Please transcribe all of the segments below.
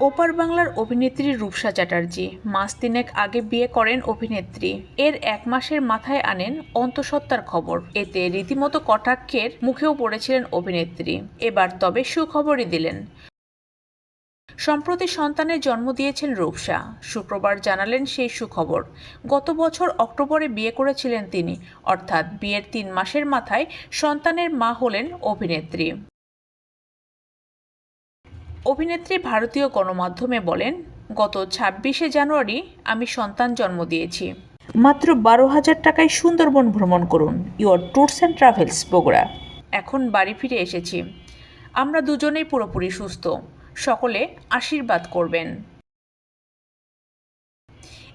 ওপার বাংলার অভিনেত্রী রূপসা চ্যাটার্জি। মাস তিনেক আগে বিয়ে করেন অভিনেত্রী। এর এক মাসের মাথায় আনেন অন্তঃসত্ত্বার খবর। এতে রীতিমতো কটাক্ষের মুখেও পড়েছিলেন অভিনেত্রী। এবার তবে সুখবরই দিলেন। সম্প্রতি সন্তানের জন্ম দিয়েছেন রূপসা। শুক্রবার জানালেন সেই সুখবর। গত বছর অক্টোবরে বিয়ে করেছিলেন তিনি। অর্থাৎ বিয়ের তিন মাসের মাথায় সন্তানের মা হলেন অভিনেত্রী। অভিনেত্রী ভারতীয় গণমাধ্যমে বলেন, গত ছাব্বিশে জানুয়ারি আমি সন্তান জন্ম দিয়েছি। মাত্র বারো হাজার টাকায় সুন্দরবন ভ্রমণ করুন। Your tours and travels, Bogura. এখন বাড়ি ফিরে এসেছি। আমরা দুজনেই পুরোপুরি সুস্থ। সকলে আশীর্বাদ করবেন।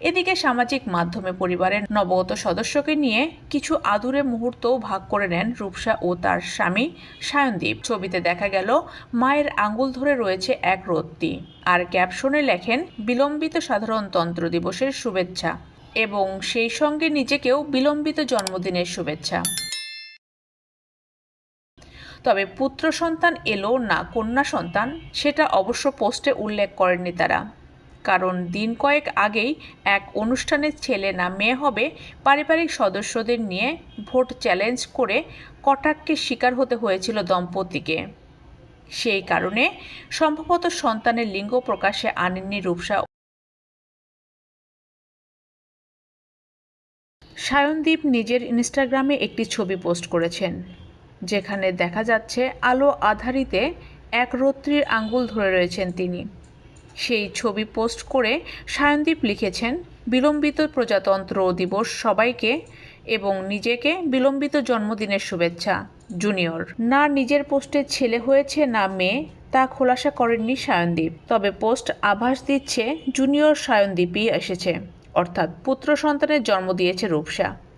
এদিকে সামাজিক মাধ্যমে পরিবারের নবগত সদস্যকে নিয়ে কিছু আদুরে মুহূর্তও ভাগ করে নেন রূপসা ও তার স্বামী সায়নদীপ। ছবিতে দেখা গেল, মায়ের আঙ্গুল ধরে রয়েছে এক রত্তি আর ক্যাপশনে লেখেন, বিলম্বিত সাধারণতন্ত্র দিবসের শুভেচ্ছা এবং সেই সঙ্গে নিজেকেও বিলম্বিত জন্মদিনের শুভেচ্ছা। তবে পুত্র সন্তান এলো না কন্যা সন্তান, সেটা অবশ্য পোস্টে উল্লেখ করেননি তারা। কারণ দিন কয়েক আগেই এক অনুষ্ঠানে ছেলে না মেয়ে হবে পারিবারিক সদস্যদের নিয়ে ভোট চ্যালেঞ্জ করে কটাক্ষের শিকার হতে হয়েছিল দম্পতিকে। সেই কারণে সম্ভবত সন্তানের লিঙ্গ প্রকাশে আনেননি রূপসা। সায়নদীপ নিজের ইনস্টাগ্রামে একটি ছবি পোস্ট করেছেন, যেখানে দেখা যাচ্ছে আলো আধারিতে এক রত্রির আঙ্গুল ধরে রয়েছেন তিনি। সেই ছবি পোস্ট করে সায়নদীপ লিখেছেন, বিলম্বিত প্রজাতন্ত্র দিবস সবাইকে এবং নিজেকে বিলম্বিত জন্মদিনের শুভেচ্ছা, জুনিয়র। না নিজের পোস্টে ছেলে হয়েছে, না মেয়ে, তা খোলাসা করেননি সায়নদীপ। তবে পোস্ট আভাস দিচ্ছে জুনিয়র সায়নদীপই এসেছে, অর্থাৎ পুত্র সন্তানের জন্ম দিয়েছে রূপসা।